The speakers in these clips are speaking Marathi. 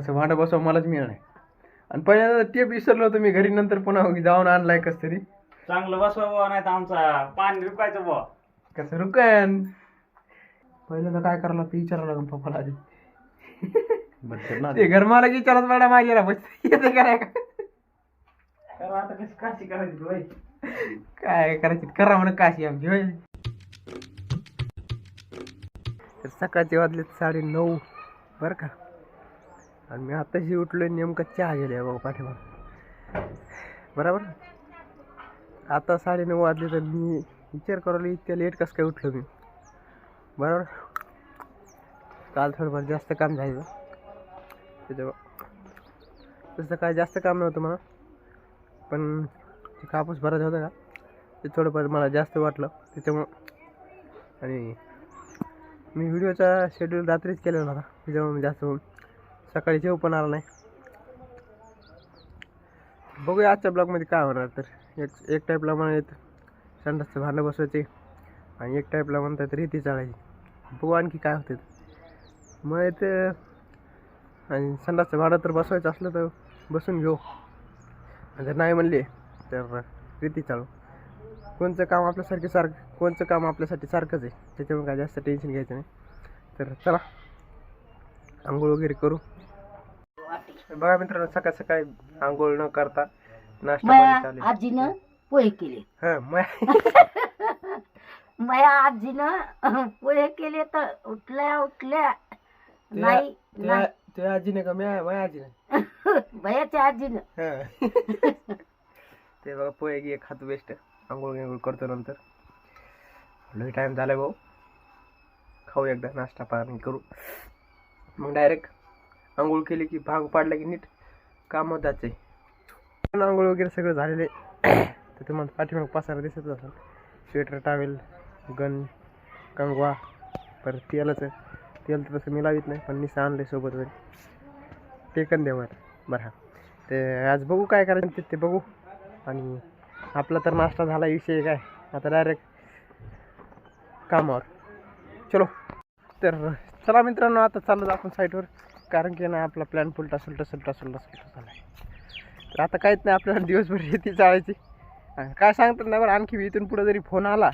असं भांडं बसवा मलाच मिळणार आणि पहिल्यांदा टेप विसरलो होतो मी घरी नंतर पुन्हा जाऊन आणलाय कस तरी. चांगलं बसवा बुवा नाही तर आमचा पाणी रुकायचं बुवा. कसं रुकन? पहिल्यांदा काय करायला ते विचारावं लागेल पप्पाला आधी. ते घर मला विचारत पडा माझ्याला बस. येते कराय का तर आता कशी काशी करायची होय? काय करायची? करा म्हणा काशी आमची होय. तर सकाळचे वाजले साडे नऊ बरं का? आणि मी आत्ताशी उठलोय नेमकं चहा गेले बाबा पाठीमाग बरोबर? आता साडे नऊ वाजले तर मी विचार करायला इतक्या लेट कसं काय उठलो मी? बरोबर? काल थोडंफार जास्त काम झालं त्याच्यामुळं तसं काय जास्त काम नव्हतं मला पण ते कापूस भरायचं होतं का ते थोडंफार मला जास्त वाटलं. त्याच्यामुळं आणि मी व्हिडिओचा शेड्यूल रात्रीच केलेला होता. त्याच्यामुळे जास्त सकाळी जेव पण आला नाही. बघूया आजच्या ब्लॉगमध्ये काय होणार तर. एक एक टाईपला म्हणत संडासचं भांडं बसवायचे आणि एक टाईपला म्हणतात रेती चाळायची. बघू आणखी काय होते मग ते आणि संडासचं भाडं तर बसवायचं असलं तर बसून घेऊ. आणि जर नाही म्हणले तर रेती चालू कोणचं काम आपल्यासारखे सारखं कोणचं काम आपल्यासाठी सारखंच आहे. त्याच्यामुळे काय जास्त टेन्शन घ्यायचं नाही. तर चला आंघोळ वगैरे करू. बघा मित्रांनो सकाळ सकाळी आंघोळ न करता नाश्ता पाणी माया आजीनं पोहे केले. हा मग माया आजीनं पोहे केले तर उठल्या उठल्या नाही नाही. तुझ्या आजीने का म्या माझ्या आजीने? भयाच्या आजीनं. हा. ते बघा पोहे घे खातो बेस्ट आंघोळ गिंघोळ करतो नंतर. लई टाईम झालाय भाऊ. खाऊ एकदा नाश्ता पाणी करू. मग डायरेक्ट आंघोळ केली की भाग पाडला की नीट काम जायचंय पण आंघोळ वगैरे सगळं झालेले तर तुम्हाला पाठीमाग पसारा दिसत असेल. स्वेटर टावेल गन कंगवा परत तेलाचं. तेल तर तसं मी लावित नाही पण निसं आणलं सोबत वगैरे टेकन देवर बरं. हां. ते आज बघू काय करायचं ते- ते बघू. आणि आपला तर नाश्ता झाला विषय काय? आता डायरेक्ट कामावर. चलो. तर चला मित्रांनो आता चाललो आपण साईटवर कारण की ना आपला प्लॅन फुलटा सुलटा सुलटा सुलटा सुलटा झाला आहे तर आता काहीच नाही आपल्याला दिवसभर शेती चाळायची काय सांगतात नाही बरं आणखी इथून पुढे जरी फोन आला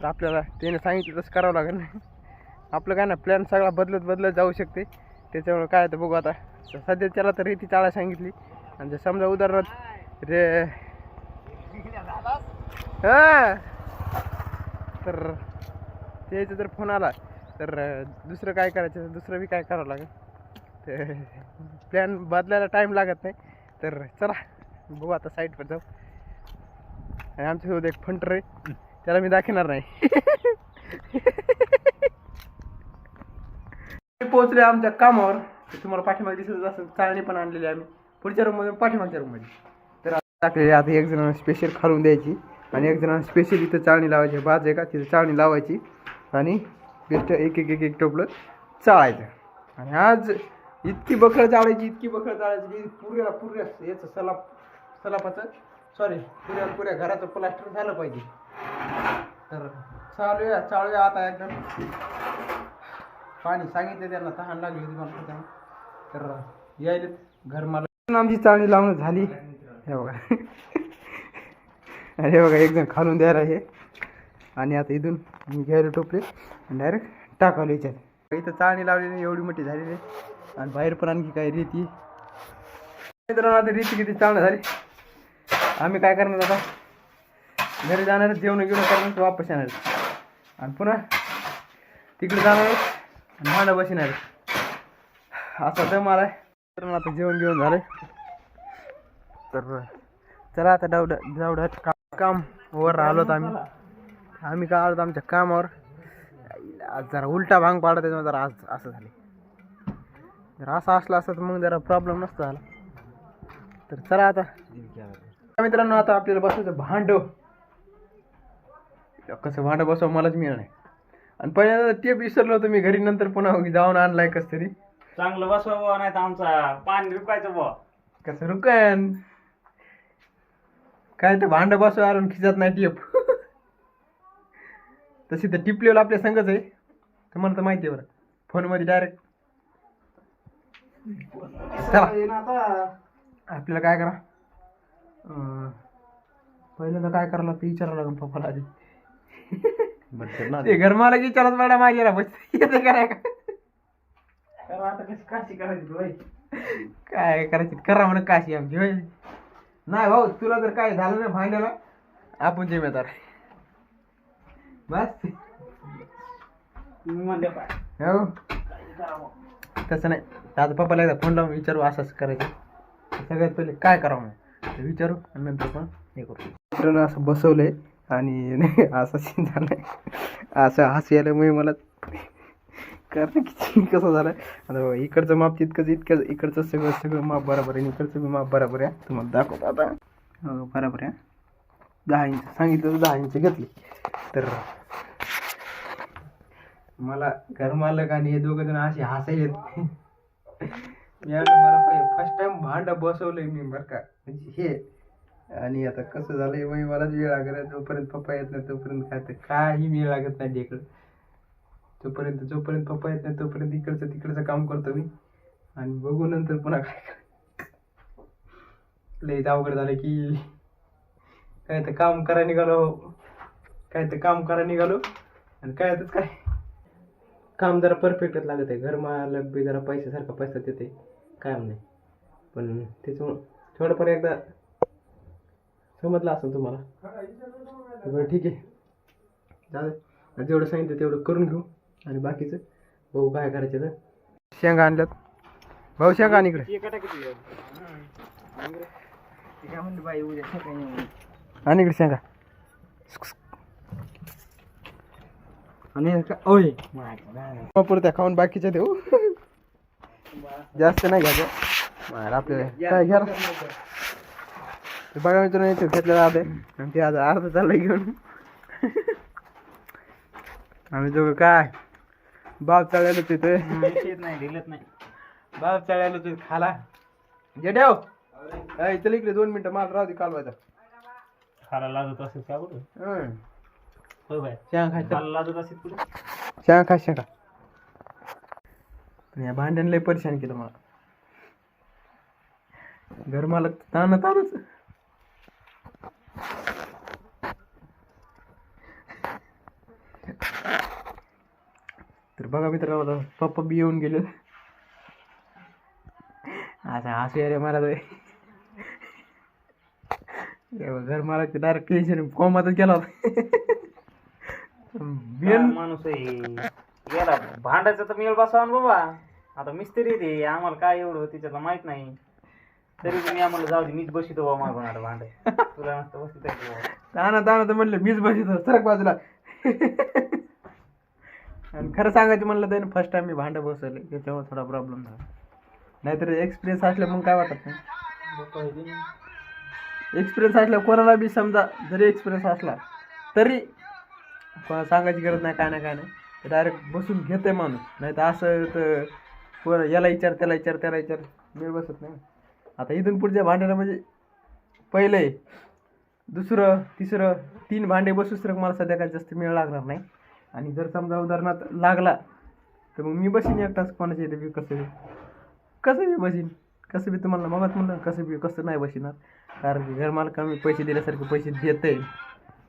तर आपल्याला त्याने सांगितलं तसं करावं लागेल. आपलं काय ना प्लॅन सगळा बदलत बदलत जाऊ शकते. त्याच्यामुळे काय तर बघू आता. तर सध्या त्याला तर रेती चाळा सांगितली. आणि जर समजा उदाहरणार्थ रे हां! तर त्याचा जर फोन आला तर दुसरं काय करायचं? दुसरं बी काय करावं लागेल? तर प्लॅन बदलायला टाईम लागत नाही. तर चला बघू आता साईटवर जाऊ. आणि आमच्यासोबत एक फंटर आहे. त्याला मी दाखवणार नाही. पोहोचले आमच्या कामावर. तुम्हाला पाठीमागे दिसत असेल चाळणी पण आणलेली आम्ही. पुढच्या रूममध्ये पाठीमागच्या रूममध्ये तर टाकलेली आता एक जणांना स्पेशल खालून द्यायची आणि एक जणांना स्पेशल इथं चाळणी लावायची. बाज आहे का? तिथं चाळणी लावायची. आणि बेस्ट एक एक एक एक टोपलं चाळायचं. आणि आज इतकी बकरं चाळायची इतकी बकरं चाळायची की पुऱ्या पुऱ्या याचं सलाप सलापाचं सॉरी पुऱ्या पुऱ्या घराचं प्लास्टर झालं पाहिजे. तर चालूया चालूया आता एकदम. पाणी सांगितलं त्यांना तहान लागली होती मला त्यांना तर यायले घर मला. आमची चाळणी लावणं झाली. हे बघा. अरे बघा एकदम खालून द्यायला हे. आणि आता इथून मी घ्यायला टोपले. डायरेक्ट टाकावलं याच्यात. इथं चाळणी लावलेली एवढी मोठी झालेली. आणि बाहेर पण आणखी काही रीती. मित्रांनो आता रीती किती चांगली झाली. आम्ही काय करणार आता? घरी जाणार जेवण घेऊन करणार वापस येणार आणि पुन्हा तिकडे जाणार आणि भांडं बसणार असा दम आलाय मित्रांनो आता जेवण घेऊन झालंय. तर चला आता डावड डावडात काम काम वर आलोत आम्ही. आम्ही काय आलोत आमच्या कामावर? जरा उलटा भांग पाडत त्याच्यामुळे जरा आज असं झालं जर असं असलं असतं तर मग जरा प्रॉब्लेम नसता झाला. तर चला आता. मित्रांनो आता आपल्याला बसवायचं भांड. कसं भांडं बसवा मलाच मिळणार नाही. आणि पहिल्यांदा टेप विसरलो होतो मी घरी नंतर पुन्हा जाऊन आणलाय कस तरी चांगलं बसवा नाही तर आमचा पाणी रुकायचं बुवा. कसं रुकन? काय ते भांड बसवा आणून खिचत नाही टेप तशी तर टिपलेलं आपल्या संगच आहे. तुम्हाला तर माहिती आहे बरं. फोनमध्ये डायरेक्ट चला. आपल्याला काय करा? अं, पहिल्यांदा काय करावं लागतं विचारावं लागेल पप्पाला आधी. ते घर मला विचारत मॅडम पैसे येते कराय करायची काय करायची? करा म्हणा काशी आमची होय. नाही भाऊ तुला जर काय झालं ना भांड्याला आपण जिम्मेदार बस. तुम्ही म्हणले काय हो तसं नाही. आता पप्पाला एकदा फोन लावून विचारू असं असं करायचं. सगळ्यात पहिले काय करावं ते विचारू आणि नंतर पण हे करू. मित्रांनो असं बसवलंय आणि नाही असं सीन झालंय. असं हसू यायला मला कारण किती कसं झालं आता इकडचं माप तितकंच इतकं इकडचं सगळं सगळं माप बरोबर आहे आणि इकडचं बी माप बरोबर आहे. तुम्हाला दाखवतो आता. बरोबर आहे. दहा इंच सांगितलं तर दहा इंच घेतली. तर मला घरमालक आणि हे दोघं जण असे येत मी मला फर्स्ट टाइम भांड बसवलंय मी बरं का. म्हणजे हे. आणि आता कसं झालंय मग मलाच वेळ लागला जोपर्यंत पप्पा येत नाही तोपर्यंत काय ते काही वेळ लागत नाही इकडं तोपर्यंत जोपर्यंत पप्पा येत नाही तोपर्यंत इकडचं तिकडचं काम करतो मी. आणि बघू नंतर पुन्हा काय करायचं. लय अवघड झालं की. काय तर काम करा निघालो. काय तर काम करा निघालो. आणि काय तर काय काम जरा परफेक्टच लागत आहे घर मालक बी जरा पैशासारखा पैसा देते काय नाही. पण त्याच्यामुळं थोडंफार एकदा समजलं असेल तुम्हाला. बरं ठीक आहे. दे. जेवढं सांगितलं तेवढं करून घेऊ. आणि बाकीचं भाऊ काय करायचं तर. शेंगा आणल्यात. भाऊ शेंगा आण इकडे. काय म्हणली बाई उद्या सकाळी आणि इकडे शेंगा. आणि ओय! पुरत्या खाऊन बाकीच्या देऊ जास्त नाही घ्यायचं. मला आपल्याला. काय घ्या? ते बघा मित्रांनो इथे घेतलेलं आहे. आणि ते आज अर्ध चाललंय घेऊन. आम्ही दोघं काय? बाप चाळायला तिथे येत नाही ढिलत नाही बाप चाळायला तिथे खाला. जे ठेव. ऐ, चल इकडे दोन मिनिटं मला राहू दे कालवायचा. खायला लाजत असेल का कुठं? हं. होय बाय. शेंगा खायचं. खायला लाजत असेल कुठं? शेंगा पण या भांड्यानं लय परेशान केलं मला. घर मालक ताण ताणच. तर बघा मित्रांनो आता पप्पा बी येऊन गेले. आता हसू यायला मला तर. हे बघ, घर मालक डायरेक्ट टेन्शन कोमातच गेला होता. माणूस आहे. गेला भांडायचं तर मेळ बसवा ना बाबा. आता मिस्त्री ते. आम्हाला काय एवढं तिच्यातलं माहीत नाही. तरी पण आम्हाला जाऊ दे मीच बसितो बाबा मागून आता भांड. तुला नसतं बसित ताना ताना तर म्हणलं मीच बसित सरक बाजूला. आणि खरं सांगायचं म्हणलं त्याने फर्स्ट टाइम मी भांडं बसवले. त्याच्यामुळे थोडा प्रॉब्लेम झाला. नाहीतर एक्सपिरियन्स असलं मग काय वाटत नाही. एक्सपिरियन्स असला कोणाला बी समजा जरी एक्सपिरियन्स असला तरी कोणाला सांगायची गरज नाही काय नाही काय नाही. डायरेक्ट बसून घेते माणूस. नाही तर असं तर कोण याला विचार त्याला विचार त्याला विचार. मी बसत नाही. आता इथून पुढच्या भांड्याला म्हणजे पहिले दुसरं तिसरं तीन भांडे बसूस तर मला सध्या काय जास्त मेळ लागणार नाही. आणि जर समजा उदाहरणार्थ लागला तर मग मी बसीन एकटाच. कोणाच्या इथे बी कसं बी कसं बी बसीन? कसं बी तुम्हाला मगत म्हणलं कसं बी कसं नाही बसणार कारण की घरमालका मी पैसे दिल्यासारखे पैसे देत आहे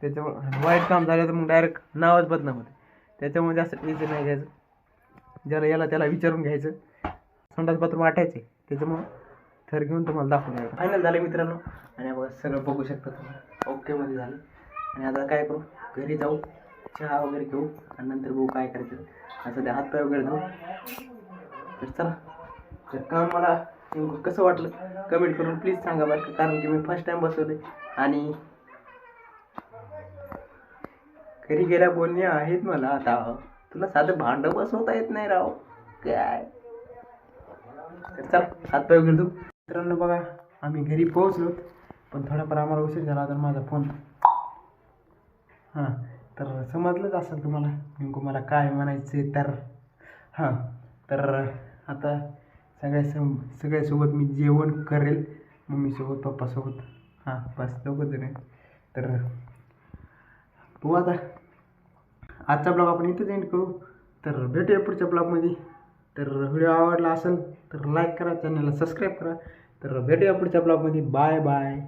त्याच्यामुळे वाईट काम झालं तर मग डायरेक्ट नावच बदनाम होते. त्याच्यामुळे जास्त टेन्शन नाही घ्यायचं. ज्याला याला त्याला विचारून घ्यायचं. संडास बाथरूम वाटायचे त्याच्यामुळं थर घेऊन तुम्हाला दाखवून द्यायचं फायनल झालं मित्रांनो. आणि आपण सगळं बघू शकता तुम्ही. ओकेमध्ये झालं. आणि आता काय करू? घरी जाऊ. चहा वगैरे घेऊ. आणि नंतर बघू काय करायचं. असं ते हातपाय वगैरे जाऊ तर चला. तर काम मला कसं वाटलं? कमेंट करून प्लीज सांगा बरं कारण की मी फर्स्ट टाईम बसवले आणि घरी गेल्या बोलणे आहेत मला आता तुला साधं भांडं बसवता येत नाही राव. काय? चल सात हातपाय वगैरे मित्रांनो बघा आम्ही घरी पोहोचलो पण थोडाफार आम्हाला उशीर झाला तर माझा फोन. हां तर समजलंच असेल तुम्हाला नेमकं मला काय म्हणायचं तर. हां तर आता सगळ्या सम सगळ्यासोबत मी जेवण करेल मम्मीसोबत पप्पासोबत. हां बस दोघंच जण. तर हो आता आजचा ब्लॉग आपण इथेच एंड करू. तर भेटूया पुढच्या ब्लॉगमध्ये तर व्हिडिओ आवडला असेल तर लाईक करा चॅनलला सबस्क्राईब करा. तर भेटूया पुढच्या ब्लॉगमध्ये बाय बाय